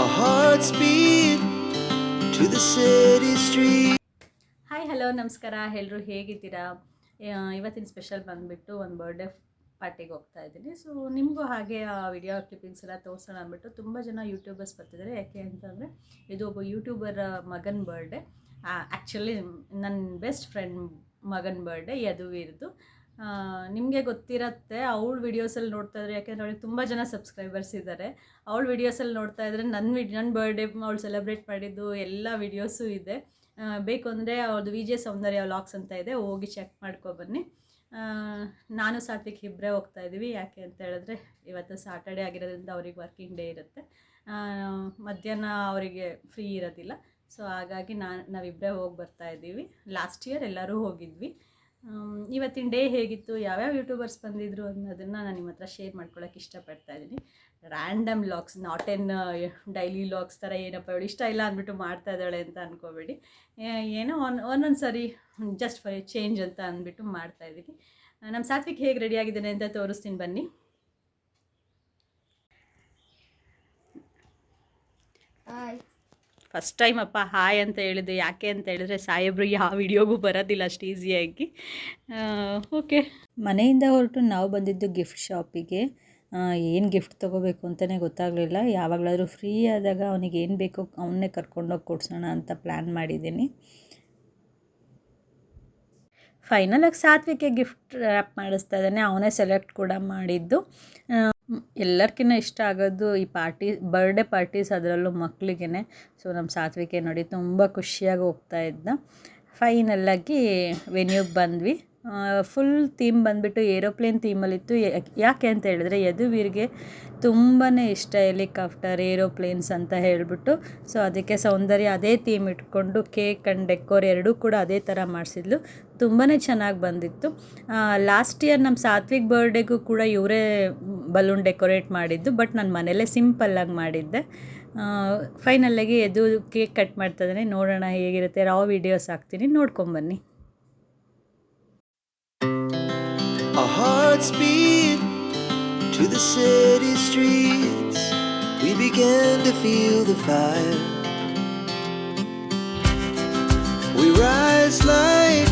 Our hearts beat to the city street. Hi hello ನಮಸ್ಕಾರ. ಎಲ್ಲರೂ ಹೇಗಿದ್ದೀರಾ? ಇವತ್ತಿನ ಸ್ಪೆಷಲ್ ಬಂದುಬಿಟ್ಟು ಒಂದು ಬರ್ಡೇ ಪಾರ್ಟಿಗೆ ಹೋಗ್ತಾ ಇದ್ದೀನಿ. ಸೊ ನಿಮಗೂ ಹಾಗೆ ಆ ವಿಡಿಯೋ ಕ್ಲಿಪ್ಪಿಂಗ್ಸ್ ಎಲ್ಲ ತೋರಿಸೋಣ ಅಂದ್ಬಿಟ್ಟು ತುಂಬ ಜನ ಯೂಟ್ಯೂಬರ್ಸ್ ಬರ್ತಿದ್ದಾರೆ. ಯಾಕೆ ಅಂತಂದರೆ, ಇದು ಒಬ್ಬ ಯೂಟ್ಯೂಬರ್ ಮಗನ ಬರ್ಡೇ ಆ್ಯಕ್ಚುಲಿ ನನ್ನ ಬೆಸ್ಟ್ ಫ್ರೆಂಡ್ ಮಗನ ಬರ್ಡೇ ಯದುವೀರ್ದು. ನಿಮಗೆ ಗೊತ್ತಿರತ್ತೆ, ಅವಳ ವೀಡಿಯೋಸಲ್ಲಿ ನೋಡ್ತಾ ಇದ್ರೆ, ಯಾಕೆಂದ್ರೆ ಅವಳಿಗೆ ತುಂಬ ಜನ ಸಬ್ಸ್ಕ್ರೈಬರ್ಸ್ ಇದ್ದಾರೆ ಅವಳ ವೀಡಿಯೋಸಲ್ಲಿ ನೋಡ್ತಾ ಇದ್ರೆ ನನ್ನ ವಿಡ್ ನನ್ನ ಬರ್ಡೇ ಅವಳು ಸೆಲೆಬ್ರೇಟ್ ಮಾಡಿದ್ದು ಎಲ್ಲ ವೀಡಿಯೋಸು ಇದೆ. ಬೇಕು ಅಂದರೆ ಅವ್ರದ್ದು ವಿ ಜೆ ಸೌಂದರ್ಯ ವ್ಲಾಗ್ಸ್ ಅಂತ ಇದೆ, ಹೋಗಿ ಚೆಕ್ ಮಾಡ್ಕೊಬನ್ನಿ ಬನ್ನಿ. ನಾನು ಸಾತ್ವಿಕ್ ಇಬ್ಬರೇ ಹೋಗ್ತಾ ಇದ್ದೀವಿ ಯಾಕೆ ಅಂತ ಹೇಳಿದ್ರೆ, ಇವತ್ತು ಸಾಟರ್ಡೇ ಆಗಿರೋದ್ರಿಂದ ಅವ್ರಿಗೆ ವರ್ಕಿಂಗ್ ಡೇ ಇರುತ್ತೆ. ಮಧ್ಯಾಹ್ನ ಅವರಿಗೆ ಫ್ರೀ ಇರೋದಿಲ್ಲ. ಸೊ ಹಾಗಾಗಿ ನಾನು ನಾವಿಬ್ಬರೇ ಹೋಗಿ ಬರ್ತಾ ಇದ್ದೀವಿ ಲಾಸ್ಟ್ ಇಯರ್ ಎಲ್ಲರೂ ಹೋಗಿದ್ವಿ. ಇವತ್ತಿನ ಡೇ ಹೇಗಿತ್ತು, ಯಾವ್ಯಾವ ಯೂಟ್ಯೂಬರ್ಸ್ ಬಂದಿದ್ರು ಅನ್ನೋದನ್ನು ನಾನು ನಿಮ್ಮ ಹತ್ರ ಶೇರ್ ಮಾಡ್ಕೊಳ್ಳೋಕೆ ಇಷ್ಟಪಡ್ತಾ ಇದ್ದೀನಿ random logs not in daily logs ಥರ ಏನಪ್ಪ ಇವಳು ಇಷ್ಟ ಇಲ್ಲ ಅಂದ್ಬಿಟ್ಟು ಮಾಡ್ತಾ ಇದ್ದಾಳೆ ಅಂತ ಅಂದ್ಕೋಬೇಡಿ ಏನೋ ಒನ್ ಒಂದೊಂದು ಸಾರಿ ಜಸ್ಟ್ ಫಾರ್ ಚೇಂಜ್ ಅಂತ ಅಂದ್ಬಿಟ್ಟು ಮಾಡ್ತಾ ಇದ್ದೀನಿ ನಮ್ಮ ಸಾತ್ವಿಕ್ ಹೇಗೆ ರೆಡಿ ಆಗಿದ್ದಾನೆ ಅಂತ ತೋರಿಸ್ತೀನಿ ಬನ್ನಿ. ಫಸ್ಟ್ ಟೈಮ್ ಅಪ್ಪ ಹಾಯ್ ಅಂತ ಹೇಳಿದೆ. ಯಾಕೆ ಅಂತ ಹೇಳಿದ್ರೆ ಸಾಹೇಬ್ರು ಯಾವ ವಿಡಿಯೋಗೂ ಬರೋದಿಲ್ಲ ಅಷ್ಟು ಈಸಿಯಾಗಿ ಓಕೆ ಮನೆಯಿಂದ ಹೊರಟು ನಾವು ಬಂದಿದ್ದು ಗಿಫ್ಟ್ ಶಾಪಿಗೆ ಏನು ಗಿಫ್ಟ್ ತೊಗೋಬೇಕು ಅಂತಲೇ ಗೊತ್ತಾಗಲಿಲ್ಲ. ಯಾವಾಗಲಾದರೂ ಫ್ರೀ ಆದಾಗ ಅವನಿಗೆ ಏನು ಬೇಕೋ ಅವನ್ನೇ ಕರ್ಕೊಂಡೋಗಿ ಕೊಡ್ಸೋಣ ಅಂತ ಪ್ಲ್ಯಾನ್ ಮಾಡಿದ್ದೀನಿ. ಫೈನಲಾಗಿ ಸಾತ್ವಿಕೆ ಗಿಫ್ಟ್ ರ್ಯಾಪ್ ಮಾಡಿಸ್ತಾ ಇದ್ದಾನೆ. ಅವನೇ ಸೆಲೆಕ್ಟ್ ಕೂಡ ಮಾಡಿದ್ದು. ಎಲ್ಲರಿಗಿನ್ನ ಇಷ್ಟ ಆಗೋದು ಈ ಪಾರ್ಟಿ ಬರ್ಡೇ ಪಾರ್ಟೀಸ್ ಅದರಲ್ಲೂ ಮಕ್ಕಳಿಗೇ ಸೊ ನಮ್ಮ ಸಾತ್ವಿಕೆ ನೋಡಿ ತುಂಬ ಖುಷಿಯಾಗಿ ಹೋಗ್ತಾ ಇದ್ದ ಫೈನಲ್ಲಾಗಿ ವೆನ್ಯೂಗೆ ಬಂದ್ವಿ. ಫುಲ್ ಥೀಮ್ ಬಂದುಬಿಟ್ಟು ಏರೋಪ್ಲೇನ್ ಥೀಮಲ್ಲಿತ್ತು ಯಾಕೆ ಅಂತ ಹೇಳಿದ್ರೆ ಯದುವೀರ್ಗೆ ತುಂಬಾ ಇಷ್ಟ ಹೆಲಿಕಾಪ್ಟರ್, ಏರೋಪ್ಲೇನ್ಸ್ ಅಂತ ಹೇಳಿಬಿಟ್ಟು. ಸೊ ಅದಕ್ಕೆ ಸೌಂದರ್ಯ ಅದೇ ಥೀಮ್ ಇಟ್ಕೊಂಡು ಕೇಕ್ ಆ್ಯಂಡ್ ಡೆಕೋರ್ ಎರಡೂ ಕೂಡ ಅದೇ ಥರ ಮಾಡಿಸಿದ್ಲು. ತುಂಬಾ ಚೆನ್ನಾಗಿ ಬಂದಿತ್ತು. ಲಾಸ್ಟ್ ಇಯರ್ ನಮ್ಮ ಸಾತ್ವಿಕ್ ಬರ್ಡೇಗೂ ಕೂಡ ಇವರೇ ಬಲೂನ್ ಡೆಕೋರೇಟ್ ಮಾಡಿದ್ದು ಬಟ್ ನಾನು ಮನೇಲೇ ಸಿಂಪಲ್ಲಾಗಿ ಮಾಡಿದ್ದೆ ಫೈನಲ್ಲಾಗಿ ಎದು ಕೇಕ್ ಕಟ್ ಮಾಡ್ತಾ ಇದ್ದಾನೆ ನೋಡೋಣ ಹೇಗಿರುತ್ತೆ ರಾವ್ ವಿಡಿಯೋಸ್ ಹಾಕ್ತೀನಿ ನೋಡ್ಕೊಂಬನ್ನಿ to the city streets. We began to feel the fire. We rise like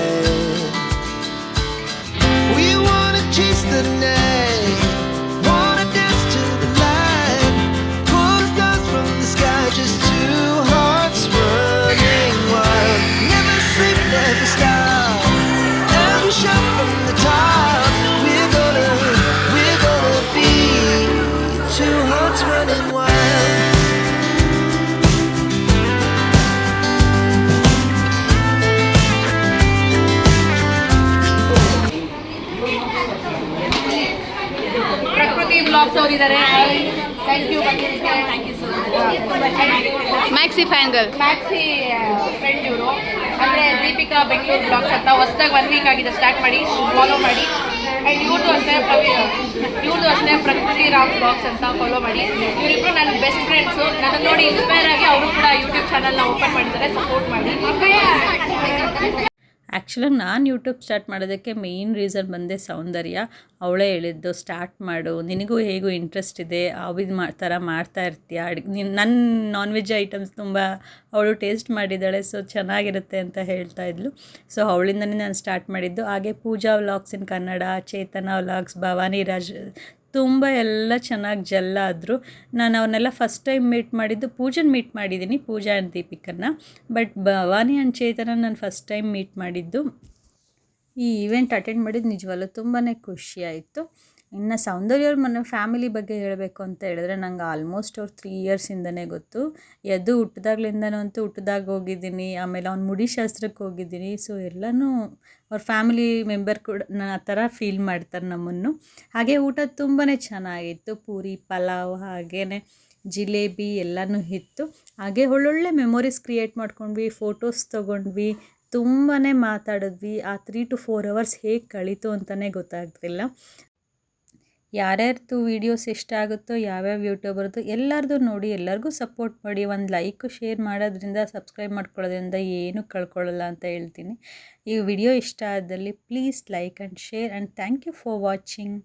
Prakruthi blogs ಅವರಿದ್ದಾರೆ ಥ್ಯಾಂಕ್ ಯು ಮ್ಯಾಕ್ಸಿ ಫ್ಯಾಂಗಲ್ ಮ್ಯಾಕ್ಸಿ ಫ್ರೆಂಡ್ ಇವರು. ಅಂದರೆ ದೀಪಿಕಾ ಬೆಂಗಳೂರು ಬ್ಲಾಗ್ಸ್ ಅಂತ ಹೊಸದಾಗಿ ಒನ್ ವೀಕ್ ಆಗಿದೆ ಸ್ಟಾರ್ಟ್ ಮಾಡಿ ಫಾಲೋ ಮಾಡಿ. ಆ್ಯಂಡ್ ಇವ್ರದ್ದು ಅಷ್ಟೇ ಇವ್ರದ್ದು ಅಷ್ಟೇ ಪ್ರಕೃತಿ ರಾಮ್ ಬ್ಲಾಗ್ಸ್ ಅಂತ ಫಾಲೋ ಮಾಡಿ. ಇವರಿಬ್ಬರು ನನ್ನ ಬೆಸ್ಟ್ ಫ್ರೆಂಡ್ಸು ನನ್ನ ನೋಡಿ ಇನ್ಸ್ಪೈರ್ ಆಗಿ ಅವರು ಕೂಡ ಯೂಟ್ಯೂಬ್ ಚಾನಲ್ನ ಓಪನ್ ಮಾಡಿದ್ದಾರೆ. ಸಪೋರ್ಟ್ ಮಾಡಿ. ಆ್ಯಕ್ಚುಲಾಗಿ ನಾನು ಯೂಟ್ಯೂಬ್ ಸ್ಟಾರ್ಟ್ ಮಾಡೋದಕ್ಕೆ ಮೇಯ್ನ್ ರೀಸನ್ ಬಂದೆ ಸೌಂದರ್ಯ. ಅವಳೇ ಹೇಳಿದ್ದು ಸ್ಟಾರ್ಟ್ ಮಾಡು. ನಿನಗೂ ಹೇಗೂ ಇಂಟ್ರೆಸ್ಟ್ ಇದೆ? ಅವಿದು ಮಾ ಥರ ಮಾಡ್ತಾ ಇರ್ತೀಯ? ಅಡುಗೆ ನಿನ್ನ ನನ್ನ ನಾನ್ ವೆಜ್ ಐಟಮ್ಸ್ ತುಂಬ ಅವಳು ಟೇಸ್ಟ್ ಮಾಡಿದ್ದಾಳೆ ಸೊ ಚೆನ್ನಾಗಿರುತ್ತೆ ಅಂತ ಹೇಳ್ತಾ ಇದ್ಲು. ಸೊ ಅವಳಿಂದನೇ ನಾನು ಸ್ಟಾರ್ಟ್ ಮಾಡಿದ್ದು. ಹಾಗೆ Pooja vlogs in Kannada Chetana vlogs Bhavani Raj ತುಂಬ ಎಲ್ಲ ಚೆನ್ನಾಗಿ ಜಲ್ಲ ಆದರು. ನಾನು ಅವನ್ನೆಲ್ಲ ಫಸ್ಟ್ ಟೈಮ್ ಮೀಟ್ ಮಾಡಿದ್ದು ಪೂಜನ್ ಮೀಟ್ ಮಾಡಿದ್ದೀನಿ, ಪೂಜಾ ಆ್ಯಂಡ್ ದೀಪಿಕನ್ನ. ಬಟ್ ಭವಾನಿ ಆ್ಯಂಡ್ ಚೇತನ ನಾನು ಫಸ್ಟ್ ಟೈಮ್ ಮೀಟ್ ಮಾಡಿದ್ದು. ಈ ಇವೆಂಟ್ ಅಟೆಂಡ್ ಮಾಡಿದ್ದು ನಿಜವಲ್ಲೂ ತುಂಬಾ ಖುಷಿ ಆಯಿತು. ಇನ್ನು ಸೌಂದರ್ಯ ಅವ್ರ ಮನೆ ಫ್ಯಾಮಿಲಿ ಬಗ್ಗೆ ಹೇಳಬೇಕು ಅಂತ ಹೇಳಿದ್ರೆ ನಂಗೆ ಆಲ್ಮೋಸ್ಟ್ ಅವ್ರು ತ್ರೀ ಇಯರ್ಸಿಂದನೇ ಗೊತ್ತು. ಎದ್ದು ಹುಟ್ಟಿದಾಗ್ಲಿಂದನೂ ಅಂತೂ ಹುಟ್ಟಿದಾಗ ಹೋಗಿದ್ದೀನಿ, ಆಮೇಲೆ ಅವ್ನ ಮುಡಿ ಶಾಸ್ತ್ರಕ್ಕೆ ಹೋಗಿದ್ದೀನಿ. ಸೊ ಎಲ್ಲನೂ ಅವ್ರ ಫ್ಯಾಮಿಲಿ ಮೆಂಬರ್ ಕೂಡ ಆ ಥರ ಫೀಲ್ ಮಾಡ್ತಾರೆ ನಮ್ಮನ್ನು. ಹಾಗೆ ಊಟ ತುಂಬಾ ಚೆನ್ನಾಗಿತ್ತು. ಪೂರಿ, ಪಲಾವ್ ಹಾಗೇ ಜಿಲೇಬಿ ಎಲ್ಲನೂ ಇತ್ತು. ಹಾಗೆ ಒಳ್ಳೊಳ್ಳೆ ಮೆಮೊರೀಸ್ ಕ್ರಿಯೇಟ್ ಮಾಡ್ಕೊಂಡ್ವಿ ಫೋಟೋಸ್ ತೊಗೊಂಡ್ವಿ ತುಂಬಾ ಮಾತಾಡಿದ್ವಿ. ಆ ತ್ರೀ ಟು ಫೋರ್ ಅವರ್ಸ್ ಹೇಗೆ ಕಳೀತು ಅಂತಲೇ ಗೊತ್ತಾಗ್ತಿಲ್ಲ. ಯಾರ್ಯಾರ್ದು ವೀಡಿಯೋಸ್ ಇಷ್ಟ ಆಗುತ್ತೋ, ಯಾವ್ಯಾವ ಯೂಟ್ಯೂಬರ್ದು ಎಲ್ಲರದು ನೋಡಿ, ಎಲ್ಲರಿಗೂ ಸಪೋರ್ಟ್ ಮಾಡಿ, ಒಂದು ಲೈಕು ಶೇರ್ ಮಾಡೋದ್ರಿಂದ ಸಬ್ಸ್ಕ್ರೈಬ್ ಮಾಡ್ಕೊಳ್ಳೋದ್ರಿಂದ ಏನೂ ಕಳ್ಕೊಳ್ಳಲ್ಲ ಅಂತ ಹೇಳ್ತೀನಿ. ಈ ವಿಡಿಯೋ ಇಷ್ಟ ಆದಲ್ಲಿ please like and share and thank you for watching